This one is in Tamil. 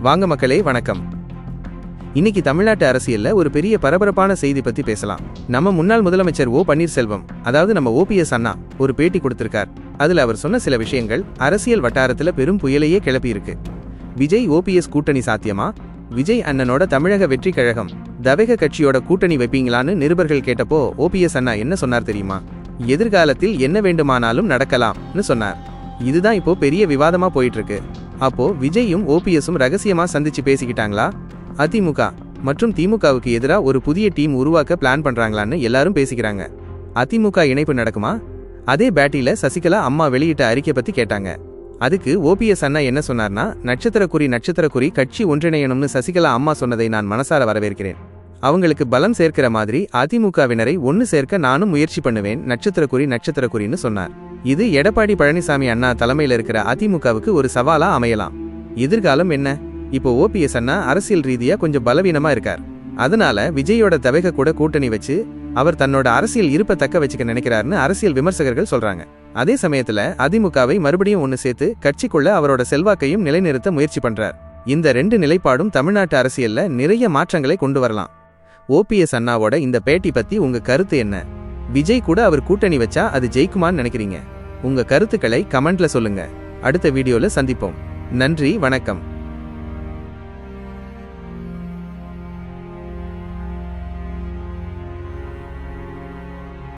வாங்க மக்களே வணக்கம். இன்னைக்கு தமிழ்நாட்டு அரசியல்ல ஒரு பெரிய பரபரப்பான செய்தி பத்தி பேசலாம். நம்ம முன்னாள் முதலமைச்சர் ஓ பன்னீர்செல்வம் அதாவது நம்ம ஓபிஎஸ் அண்ணா ஒரு பேட்டி கொடுத்திருக்கார். அதுல அவர் சொன்ன சில விஷயங்கள் அரசியல் வட்டாரத்துல பெரும் புயலையே கிளப்பி இருக்கு விஜய் ஓபிஎஸ் கூட்டணி சாத்தியமா? விஜய் அண்ணனோட தமிழக வெற்றி கழகம் தவேக கட்சியோட கூட்டணி வைப்பீங்களான்னு நிருபர்கள் கேட்டப்போ ஓபிஎஸ் அண்ணா என்ன சொன்னார் தெரியுமா? எதிர்காலத்தில் என்ன வேண்டுமானாலும் நடக்கலாம்னு சொன்னார். இதுதான் இப்போ பெரிய விவாதமா போயிட்டு இருக்கு. அப்போ விஜயும் ஓபிஎஸும் ரகசியமா சந்திச்சு பேசிக்கிட்டாங்களா? அதிமுக மற்றும் திமுகவுக்கு எதிராக ஒரு புதிய டீம் உருவாக்க பிளான் பண்றாங்களான்னு எல்லாரும் பேசிக்கிறாங்க. அதிமுக இணைப்பு நடக்குமா? அதே பேட்டியில சசிகலா அம்மா வெளியிட்ட அறிக்கை பத்தி கேட்டாங்க. அதுக்கு ஓபிஎஸ் அண்ணா என்ன சொன்னார்னா நட்சத்திரக்குறி நட்சத்திரக்குறி கட்சி ஒன்றிணையணும்னு சசிகலா அம்மா சொன்னதை நான் மனசார வரவேற்கிறேன். அவங்களுக்கு பலம் சேர்க்கிற மாதிரி அதிமுகவினரை ஒன்னு சேர்க்க நானும் முயற்சி பண்ணுவேன் நட்சத்திரக்குறி நட்சத்திரக்குறின்னு சொன்னார். இது எடப்பாடி பழனிசாமி அண்ணா தலைமையில் இருக்கிற அதிமுகவுக்கு ஒரு சவாலா அமையலாம். எதிர்காலம் என்ன? இப்போ ஓபிஎஸ் அண்ணா அரசியல் ரீதியா கொஞ்சம் பலவீனமா இருக்கார். அதனால விஜயோட தவைக கூட கூட்டணி வச்சு அவர் தன்னோட அரசியல் இருப்பை தக்க வச்சுக்க நினைக்கிறாருன்னு அரசியல் விமர்சகர்கள் சொல்றாங்க. அதே சமயத்துல அதிமுகவை மறுபடியும் ஒன்னு சேர்த்து கட்சிக்குள்ள அவரோட செல்வாக்கையும் நிலைநிறுத்த முயற்சி பண்றார். இந்த ரெண்டு நிலைப்பாடும் தமிழ்நாட்டு அரசியல்ல நிறைய மாற்றங்களை கொண்டு வரலாம். ஓபிஎஸ் அண்ணாவோட இந்த பேட்டி பத்தி உங்க கருத்து என்ன? விஜய் கூட அவர் கூட்டணி வச்சா அது ஜெயிக்குமான்னு நினைக்கிறீங்க. உங்க கருத்துக்களை கமெண்ட்ல சொல்லுங்க. அடுத்த வீடியோல சந்திப்போம். நன்றி வணக்கம்.